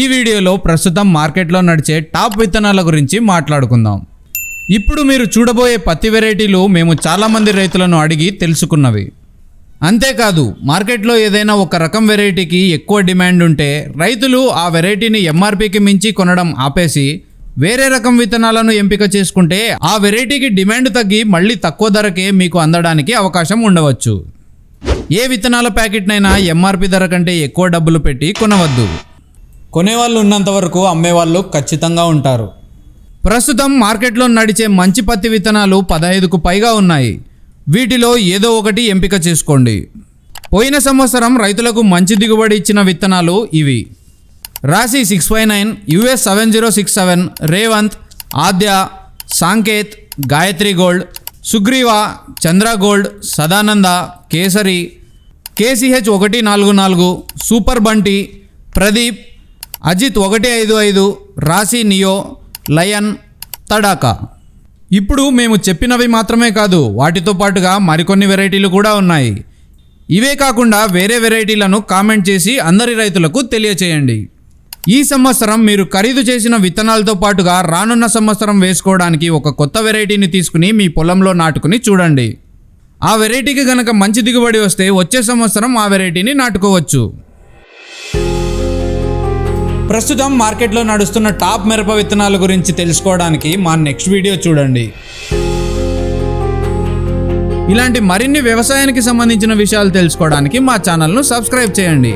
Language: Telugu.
ఈ వీడియోలో ప్రస్తుతం మార్కెట్లో నడిచే టాప్ విత్తనాల గురించి మాట్లాడుకుందాం. ఇప్పుడు మీరు చూడబోయే పత్తి వెరైటీలు మేము చాలామంది రైతులను అడిగి తెలుసుకున్నవి. అంతేకాదు మార్కెట్లో ఏదైనా ఒక రకం వెరైటీకి ఎక్కువ డిమాండ్ ఉంటే రైతులు ఆ వెరైటీని ఎంఆర్పికి మించి కొనడం ఆపేసి వేరే రకం విత్తనాలను ఎంపిక చేసుకుంటే ఆ వెరైటీకి డిమాండ్ తగ్గి మళ్ళీ తక్కువ ధరకే మీకు అందడానికి అవకాశం ఉండవచ్చు. ఏ విత్తనాల ప్యాకెట్నైనా ఎంఆర్పి ధర కంటే ఎక్కువ డబ్బులు పెట్టి కొనవద్దు. కొనేవాళ్ళు ఉన్నంత వరకు అమ్మేవాళ్ళు ఖచ్చితంగా ఉంటారు. ప్రస్తుతం మార్కెట్లో నడిచే మంచి పత్తి విత్తనాలు పదహైదుకు పైగా ఉన్నాయి. వీటిలో ఏదో ఒకటి ఎంపిక చేసుకోండి. పోయిన సంవత్సరం రైతులకు మంచి దిగుబడి ఇచ్చిన విత్తనాలు ఇవి. Rasi six five nine US seven zero six seven Revanth Adya Sanketh Gayatri gold Sugriva Chandra gold Sadananda Kesari KCH ఒకటి నాలుగు నాలుగు సూపర్ బంటి ప్రదీప్ అజిత్ ఒకటి ఐదు ఐదు రాశి నియో లయన్ తడాకా. ఇప్పుడు మేము చెప్పినవి మాత్రమే కాదు వాటితో పాటుగా మరికొన్ని వెరైటీలు కూడా ఉన్నాయి. ఇవే కాకుండా వేరే వెరైటీలను కామెంట్ చేసి అందరి రైతులకు తెలియచేయండి. ఈ సంవత్సరం మీరు ఖరీదు చేసిన విత్తనాలతో పాటుగా రానున్న సంవత్సరం వేసుకోవడానికి ఒక కొత్త వెరైటీని తీసుకుని మీ పొలంలో నాటుకుని చూడండి. ఆ వెరైటీకి గనక మంచి దిగుబడి వస్తే వచ్చే సంవత్సరం ఆ వెరైటీని నాటుకోవచ్చు. ప్రస్తుతం మార్కెట్లో నడుస్తున్న టాప్ మిరప విత్తనాల గురించి తెలుసుకోవడానికి మా నెక్స్ట్ వీడియో చూడండి. ఇలాంటి మరిన్ని వ్యవసాయానికి సంబంధించిన విషయాలు తెలుసుకోవడానికి మా ఛానల్ను సబ్స్క్రైబ్ చేయండి.